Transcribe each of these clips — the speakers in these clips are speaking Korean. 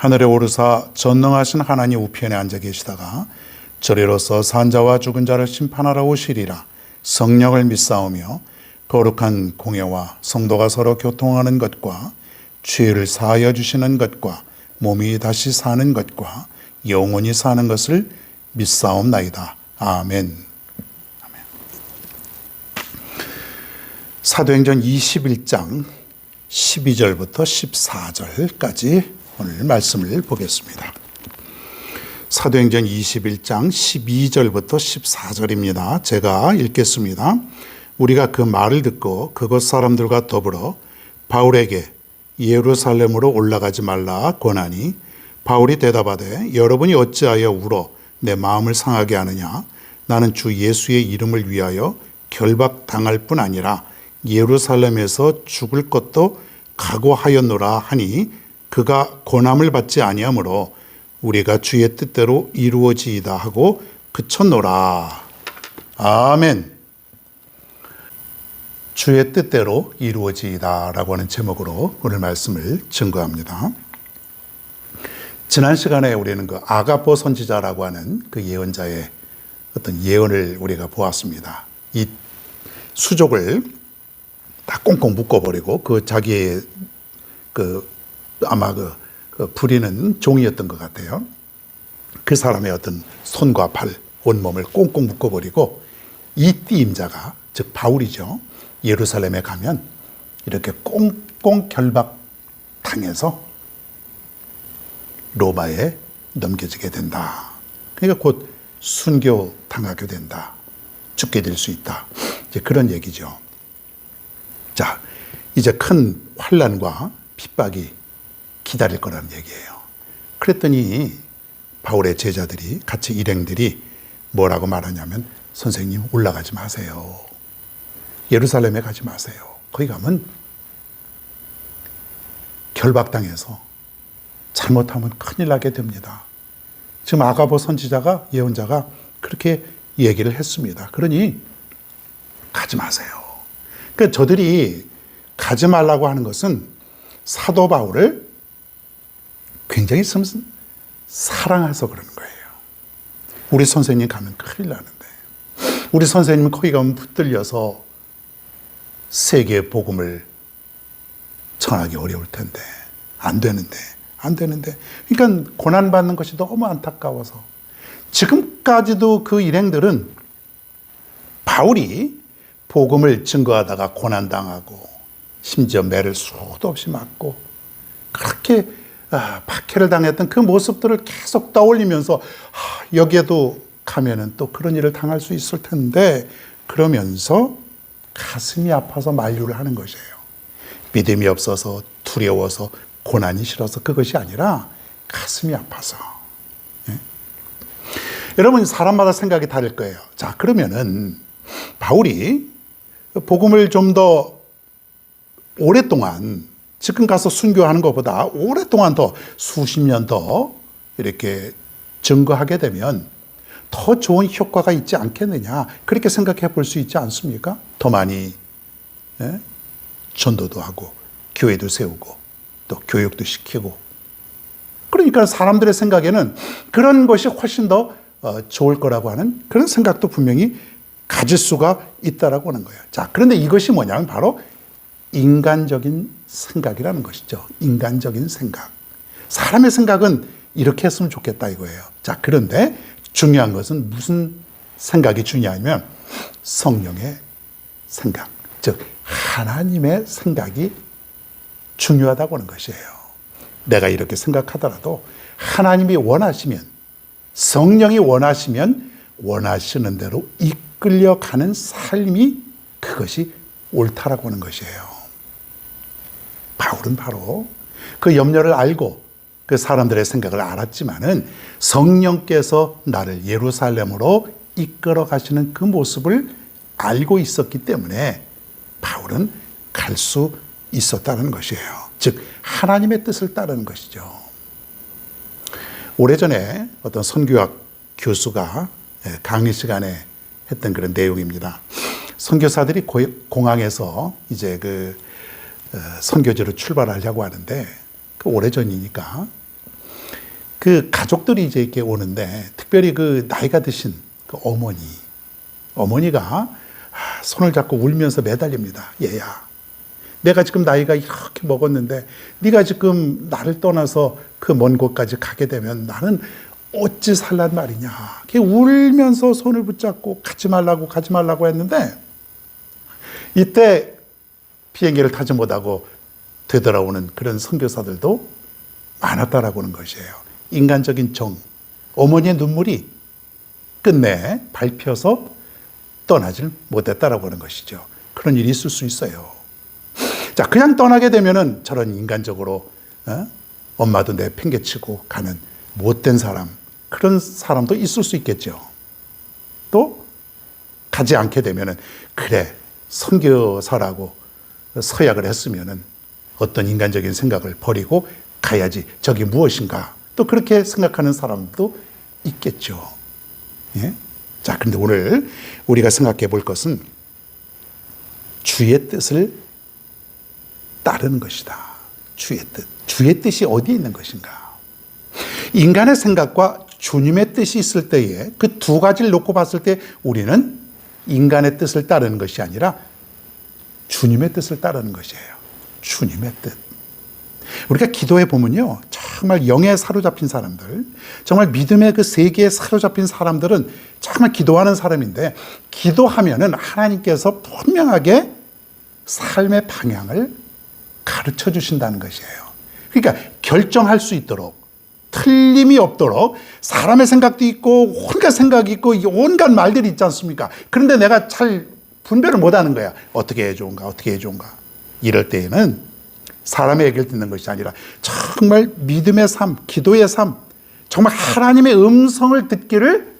하늘에 오르사 전능하신 하나님 우편에 앉아 계시다가 저리로서 산자와 죽은 자를 심판하러 오시리라 성령을 믿사오며 거룩한 공예와 성도가 서로 교통하는 것과 죄를 사하여 주시는 것과 몸이 다시 사는 것과 영원히 사는 것을 믿사옵나이다. 아멘. 아멘. 사도행전 21장 12절부터 14절까지 오늘 말씀을 보겠습니다. 사도행전 21장 12절부터 14절입니다. 제가 읽겠습니다. 우리가 그 말을 듣고 그곳 사람들과 더불어 바울에게 예루살렘으로 올라가지 말라 권하니 바울이 대답하되 여러분이 어찌하여 울어 내 마음을 상하게 하느냐 나는 주 예수의 이름을 위하여 결박당할 뿐 아니라 예루살렘에서 죽을 것도 각오하였노라 하니 그가 고남을 받지 아니하므로 우리가 주의 뜻대로 이루어지이다 하고 그쳤노라. 아멘. 주의 뜻대로 이루어지이다 라고 하는 제목으로 오늘 말씀을 증거합니다. 지난 시간에 우리는 그 아가포 선지자라고 하는 그 예언자의 어떤 예언을 우리가 보았습니다. 이 수족을 다 꽁꽁 묶어버리고 그 자기의 그 아마 그, 그 부리는 종이었던 것 같아요. 그 사람의 어떤 손과 발, 온몸을 꽁꽁 묶어버리고 이 띠임자가 즉 바울이죠. 예루살렘에 가면 이렇게 꽁꽁 결박당해서 로마에 넘겨지게 된다. 그러니까 곧 순교 당하게 된다. 죽게 될 수 있다. 이제 그런 얘기죠. 자, 이제 큰 환란과 핍박이 기다릴 거라는 얘기예요. 그랬더니 바울의 제자들이 같이 일행들이 뭐라고 말하냐면 선생님 올라가지 마세요. 예루살렘에 가지 마세요. 거기 가면 결박당해서 잘못하면 큰일 나게 됩니다. 지금 아가보 선지자가 예언자가 그렇게 얘기를 했습니다. 그러니 가지 마세요. 그러니까 저들이 가지 말라고 하는 것은 사도 바울을 굉장히 사랑해서 그러는 거예요. 우리 선생님 가면 큰일 나는데. 우리 선생님은 거기 가면 붙들려서 세계 복음을 전하기 어려울 텐데. 안 되는데. 안 되는데. 그러니까 고난받는 것이 너무 안타까워서. 지금까지도 그 일행들은 바울이 복음을 증거하다가 고난당하고 심지어 매를 수도 없이 맞고 그렇게 아, 박해를 당했던 그 모습들을 계속 떠올리면서 아, 여기에도 가면은 또 그런 일을 당할 수 있을 텐데 그러면서 가슴이 아파서 만류를 하는 것이에요. 믿음이 없어서 두려워서 고난이 싫어서 그것이 아니라 가슴이 아파서. 예? 여러분 사람마다 생각이 다를 거예요. 자 그러면은 바울이 복음을 좀 더 오랫동안 지금 가서 순교하는 것보다 오랫동안 더 수십 년 더 이렇게 증거하게 되면 더 좋은 효과가 있지 않겠느냐 그렇게 생각해 볼 수 있지 않습니까? 더 많이 예? 전도도 하고 교회도 세우고 또 교육도 시키고 그러니까 사람들의 생각에는 그런 것이 훨씬 더 어, 좋을 거라고 하는 그런 생각도 분명히 가질 수가 있다라고 하는 거예요. 자, 그런데 이것이 뭐냐면 바로 인간적인 생각이라는 것이죠. 인간적인 생각. 사람의 생각은 이렇게 했으면 좋겠다 이거예요. 자, 그런데 중요한 것은 무슨 생각이 중요하냐면 성령의 생각. 즉, 하나님의 생각이 중요하다고 하는 것이에요. 내가 이렇게 생각하더라도 하나님이 원하시면, 성령이 원하시면 원하시는 대로 이끌려가는 삶이 그것이 옳다라고 하는 것이에요. 바울은 바로 그 염려를 알고 그 사람들의 생각을 알았지만은 성령께서 나를 예루살렘으로 이끌어 가시는 그 모습을 알고 있었기 때문에 바울은 갈 수 있었다는 것이에요. 즉 하나님의 뜻을 따르는 것이죠. 오래전에 어떤 선교학 교수가 예, 강의 시간에 했던 그런 내용입니다. 선교사들이 고- 공항에서 이제 그 어, 선교지로 출발하려고 하는데 그 오래전이니까 그 가족들이 이제 이렇게 오는데 특별히 그 나이가 드신 그 어머니 어머니가 아, 손을 잡고 울면서 매달립니다. 얘야. 내가 지금 나이가 이렇게 먹었는데 네가 지금 나를 떠나서 그 먼 곳까지 가게 되면 나는 어찌 살란 말이냐. 걔 울면서 손을 붙잡고 가지 말라고 가지 말라고 했는데 이때 비행기를 타지 못하고 되돌아오는 그런 선교사들도 많았다라고 하는 것이에요. 인간적인 정, 어머니의 눈물이 끝내 밟혀서 떠나질 못했다라고 하는 것이죠. 그런 일이 있을 수 있어요. 자, 그냥 떠나게 되면은 저런 인간적으로 어? 엄마도 내 팽개치고 가는 못된 사람 그런 사람도 있을 수 있겠죠. 또 가지 않게 되면은 그래 선교사라고 서약을 했으면은 어떤 인간적인 생각을 버리고 가야지 저게 무엇인가 또 그렇게 생각하는 사람도 있겠죠. 예? 자, 그런데 오늘 우리가 생각해 볼 것은 주의 뜻을 따르는 것이다. 주의 뜻. 주의 뜻이 어디에 있는 것인가? 인간의 생각과 주님의 뜻이 있을 때에 그 두 가지를 놓고 봤을 때 우리는 인간의 뜻을 따르는 것이 아니라 주님의 뜻을 따르는 것이에요. 주님의 뜻. 우리가 기도해 보면요. 정말 영에 사로잡힌 사람들, 정말 믿음의 그 세계에 사로잡힌 사람들은 정말 기도하는 사람인데, 기도하면은 하나님께서 분명하게 삶의 방향을 가르쳐 주신다는 것이에요. 그러니까 결정할 수 있도록 틀림이 없도록 사람의 생각도 있고 온갖 생각이 있고 온갖 말들이 있지 않습니까? 그런데 내가 잘 분별을 못 하는 거야. 어떻게 해 좋은가? 어떻게 해 좋은가? 이럴 때에는 사람의 얘기를 듣는 것이 아니라 정말 믿음의 삶, 기도의 삶, 정말 하나님의 음성을 듣기를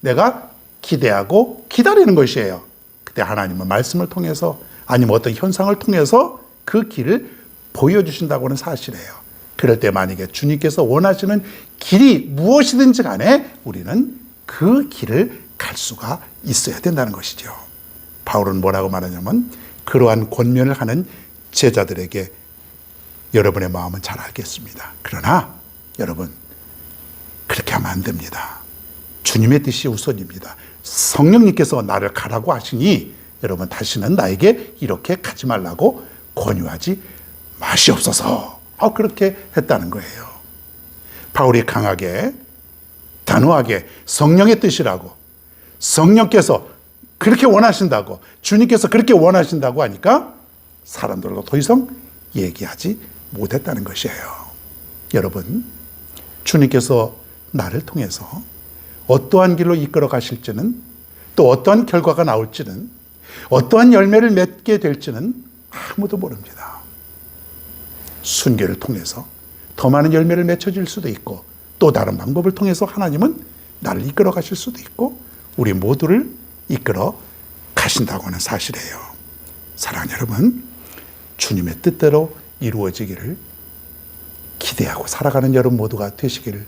내가 기대하고 기다리는 것이에요. 그때 하나님은 말씀을 통해서 아니면 어떤 현상을 통해서 그 길을 보여주신다고 하는 사실이에요. 그럴 때 만약에 주님께서 원하시는 길이 무엇이든지 간에 우리는 그 길을 갈 수가 있어야 된다는 것이죠. 바울은 뭐라고 말하냐면 그러한 권면을 하는 제자들에게 여러분의 마음은 잘 알겠습니다. 그러나 여러분 그렇게 하면 안 됩니다. 주님의 뜻이 우선입니다. 성령님께서 나를 가라고 하시니 여러분 다시는 나에게 이렇게 가지 말라고 권유하지 마시옵소서. 아, 그렇게 했다는 거예요. 바울이 강하게 단호하게 성령의 뜻이라고 성령께서 그렇게 원하신다고 주님께서 그렇게 원하신다고 하니까 사람들도 더 이상 얘기하지 못했다는 것이에요. 여러분, 주님께서 나를 통해서 어떠한 길로 이끌어 가실지는 또 어떠한 결과가 나올지는 어떠한 열매를 맺게 될지는 아무도 모릅니다. 순교를 통해서 더 많은 열매를 맺혀질 수도 있고 또 다른 방법을 통해서 하나님은 나를 이끌어 가실 수도 있고 우리 모두를 이끌어 가신다고 하는 사실이에요. 사랑하는 여러분, 주님의 뜻대로 이루어지기를 기대하고 살아가는 여러분 모두가 되시기를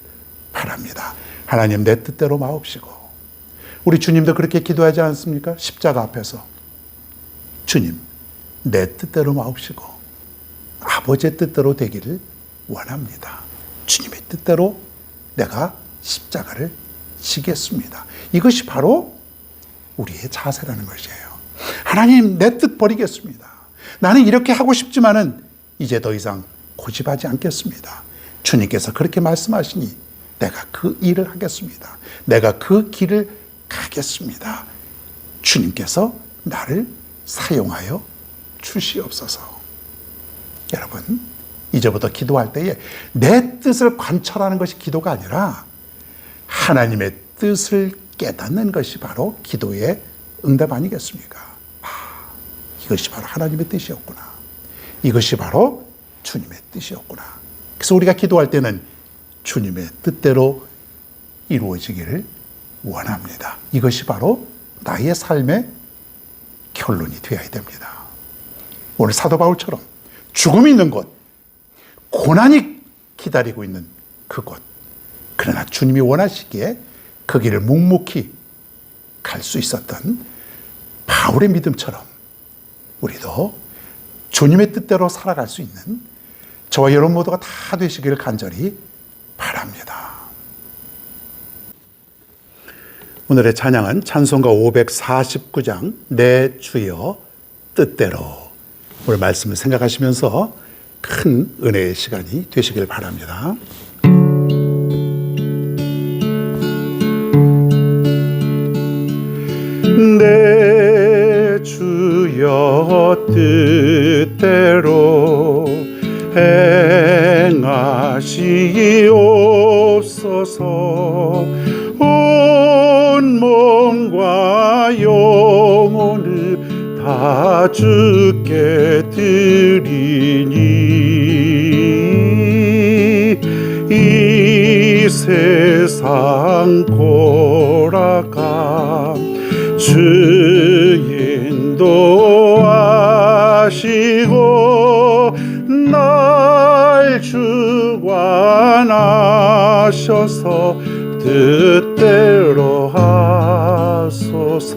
바랍니다. 하나님 내 뜻대로 마옵시고 우리 주님도 그렇게 기도하지 않습니까? 십자가 앞에서 주님 내 뜻대로 마옵시고 아버지의 뜻대로 되기를 원합니다. 주님의 뜻대로 내가 십자가를 지겠습니다. 이것이 바로 우리의 자세라는 것이에요. 하나님 내 뜻 버리겠습니다. 나는 이렇게 하고 싶지만은 이제 더 이상 고집하지 않겠습니다. 주님께서 그렇게 말씀하시니 내가 그 일을 하겠습니다. 내가 그 길을 가겠습니다. 주님께서 나를 사용하여 주시옵소서. 여러분, 이제부터 기도할 때에 내 뜻을 관철하는 것이 기도가 아니라 하나님의 뜻을 깨닫는 것이 바로 기도의 응답 아니겠습니까? 아, 이것이 바로 하나님의 뜻이었구나. 이것이 바로 주님의 뜻이었구나. 그래서 우리가 기도할 때는 주님의 뜻대로 이루어지기를 원합니다. 이것이 바로 나의 삶의 결론이 되어야 됩니다. 오늘 사도 바울처럼 죽음이 있는 곳, 고난이 기다리고 있는 그곳. 그러나 주님이 원하시기에 그 길을 묵묵히 갈 수 있었던 바울의 믿음처럼 우리도 주님의 뜻대로 살아갈 수 있는 저와 여러분 모두가 다 되시기를 간절히 바랍니다. 오늘의 찬양은 찬송가 549장 내 주여 뜻대로 오늘 말씀을 생각하시면서 큰 은혜의 시간이 되시길 바랍니다. 내 주여 뜻대로 행하시옵소서. 온 몸과 영혼을 다 주께 드리니 이 세상 주 인도 하시고 날 주관하셔서 뜻대로 하소서.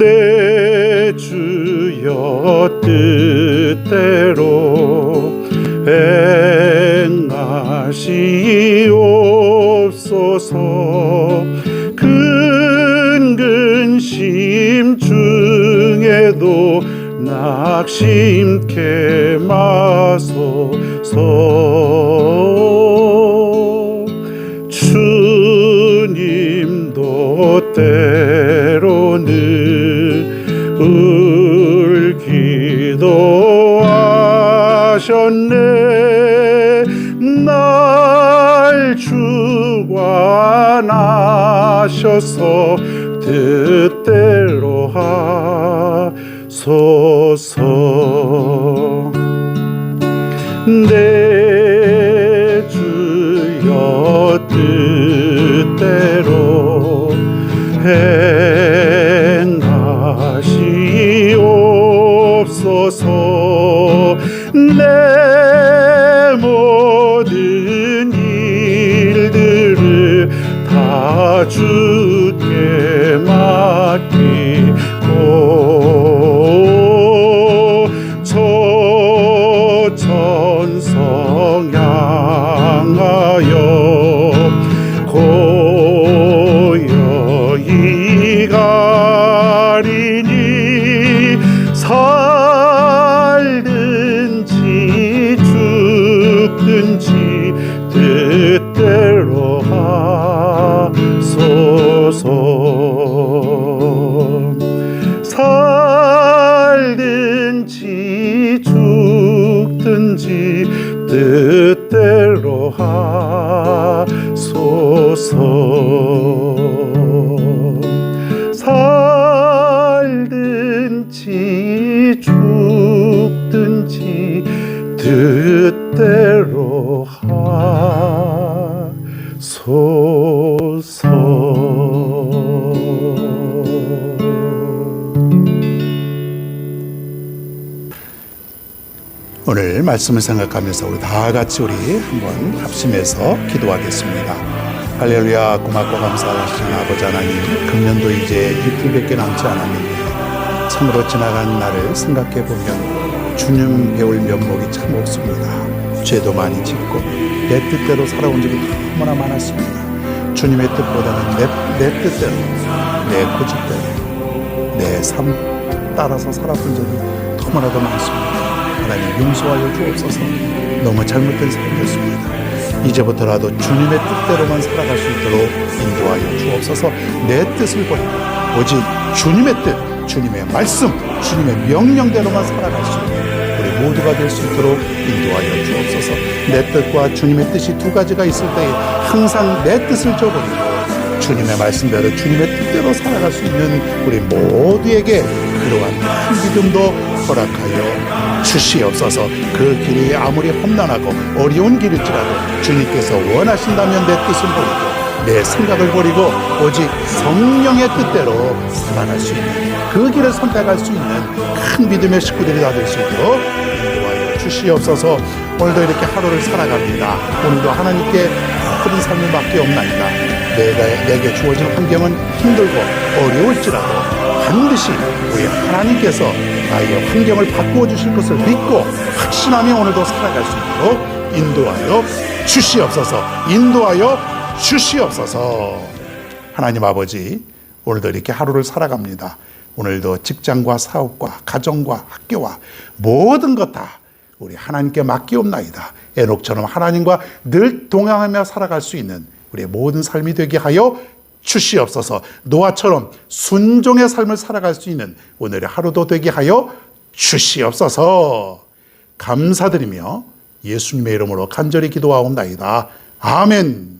내 주여 뜻대로 행하시옵소서 낙심케 마소서. 주님도 때로는 울기도 하셨네. 날 주관하셔서 뜻 내 주여 뜻대로 행 말씀을 생각하면서 우리 다 같이 우리 한번 합심해서 기도하겠습니다. 할렐루야 고맙고 감사하신 아버지 하나님 금년도 이제 이틀밖에 남지 않았는데 참으로 지나간 날을 생각해 보면 주님 배울 면목이 참 없습니다. 죄도 많이 짓고 내 뜻대로 살아온 적이 너무나 많았습니다. 주님의 뜻보다는 내, 내 뜻대로 내 고집대로 내 삶 따라서 살아본 적이 너무나도 많습니다. 하나님 용서하여 주옵소서. 너무 잘못된 삶이었습니다. 이제부터라도 주님의 뜻대로만 살아갈 수 있도록 인도하여 주옵소서. 내 뜻을 버리고 오직 주님의 뜻, 주님의 말씀, 주님의 명령대로만 살아갈 수 있는 우리 모두가 될 수 있도록 인도하여 주옵소서. 내 뜻과 주님의 뜻이 두 가지가 있을 때에 항상 내 뜻을 저버리고 주님의 말씀대로 주님의 뜻대로 살아갈 수 있는 우리 모두에게 그러한 큰 믿음도 허락하여 주시옵소서. 그 길이 아무리 험난하고 어려운 길일지라도 주님께서 원하신다면 내 뜻을 버리고 내 생각을 버리고 오직 성령의 뜻대로 살아갈 수 있는 그 길을 선택할 수 있는 큰 믿음의 식구들이 다 될 수 있도록 주시옵소서. 오늘도 이렇게 하루를 살아갑니다. 오늘도 하나님께 모든 삶을 맡기옵나이다. 내가, 내게 주어진 환경은 힘들고 어려울지라도 반드시 우리 하나님께서 나의 환경을 바꾸어 주실 것을 믿고 확신하며 오늘도 살아갈 수 있도록 인도하여 주시옵소서. 인도하여 주시옵소서. 하나님 아버지 오늘도 이렇게 하루를 살아갑니다. 오늘도 직장과 사업과 가정과 학교와 모든 것 다 우리 하나님께 맡기옵나이다. 에녹처럼 하나님과 늘 동행하며 살아갈 수 있는 우리의 모든 삶이 되게 하여 주시옵소서. 노아처럼 순종의 삶을 살아갈 수 있는 오늘의 하루도 되게 하여 주시옵소서. 감사드리며 예수님의 이름으로 간절히 기도하옵나이다. 아멘